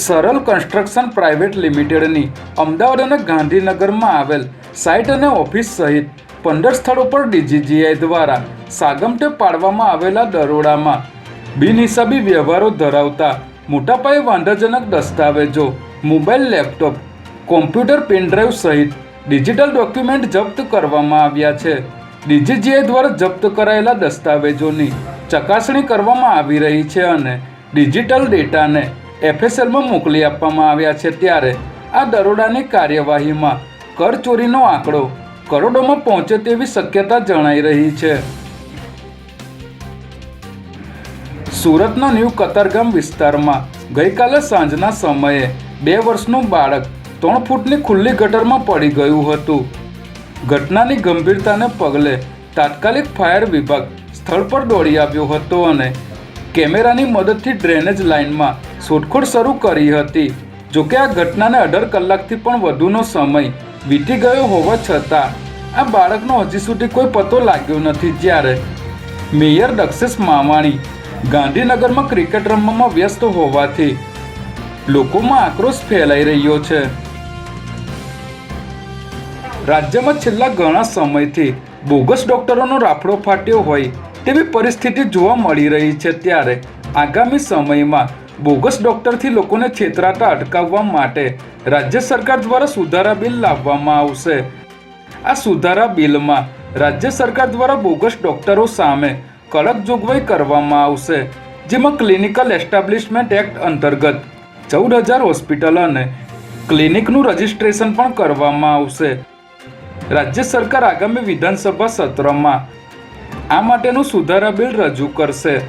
સરળ construction private લિમિટેડની અમદાવાદ અને ગાંધીનગરમાં આવેલ સાઇટ અને ઓફિસ સહિત પંદર સ્થળો પર ડીજીજીઆઈ દ્વારા સાગમટે પાડવામાં આવેલા દરોડામાં બિનહિસાબી વ્યવહારો ધરાવતા મોટા પાયે વાંધાજનક દસ્તાવેજો, મોબાઈલ લેપટોપ, કોમ્પ્યુટર પેનડ્રાઈવ સહિત ડિજિટલ ડોક્યુમેન્ટ જપ્ત કરવામાં આવ્યા છે. ડીજીજીઆઈ દ્વારા જપ્ત કરાયેલા દસ્તાવેજોની ચકાસણી કરવામાં આવી રહી છે અને ડિજિટલ ડેટાને એફએસએલમાં મોકલી આપવામાં આવ્યા છે ત્યારે આ દરોડાની કાર્યવાહીમાં કરચોરીનો આંકડો કરોડોમાં પહોંચે તેવી શક્યતા જણાઈ રહી છે. સુરતના ન્યૂ કતારગામ વિસ્તારમાં ગઈકાલે સાંજના સમયે બે વર્ષનું બાળક ત્રણ ફૂટની ખુલ્લી ગટરમાં પડી ગયું હતું. ઘટનાની ગંભીરતાને પગલે તાત્કાલિક ફાયર વિભાગ સ્થળ પર દોડી આવ્યો હતો અને કેમેરાની મદદથી ડ્રેનેજ લાઇનમાં શોધખોળ શરૂ કરી હતી. જોકે આ ઘટનાને અઢાર કલાકથી પણ વધુનો સમય વીતી ગયો હોવા છતાં, આ બાળકનો હજી સુધી કોઈ પતો લાગ્યો નથી જ્યારે મેયર દક્ષેશ માવાણી ગાંધીનગરમાં ક્રિકેટ રમવામાં વ્યસ્ત હોવાથી લોકોમાં આક્રોશ ફેલાઈ રહ્યો છે. રાજ્યમાં છેલ્લા ઘણા સમયથી બોગસ ડોક્ટરોનો રાફડો ફાટ્યો હોય તેવી પરિસ્થિતિ જોવા મળી રહી છે ત્યારે આગામી સમયમાં બોગસ ડોક્ટરથી લોકોને છેતરાતા અટકાવવા માટે રાજ્ય સરકાર દ્વારા સુધારા બિલ લાવવામાં આવશે. આ સુધારા બિલમાં રાજ્ય સરકાર દ્વારા બોગસ ડોક્ટરો સામે કડક જોગવાઈ કરવામાં આવશે, જેમાં ક્લિનિકલ એસ્ટાબ્લિશમેન્ટ એક્ટ અંતર્ગત ચૌદ હજાર હોસ્પિટલ અને ક્લિનિકનું રજિસ્ટ્રેશન પણ કરવામાં આવશે. રાજ્ય સરકાર આગામી વિધાનસભા સત્રમાં આ માટેનું સુધારા બિલ રજૂ કરશે.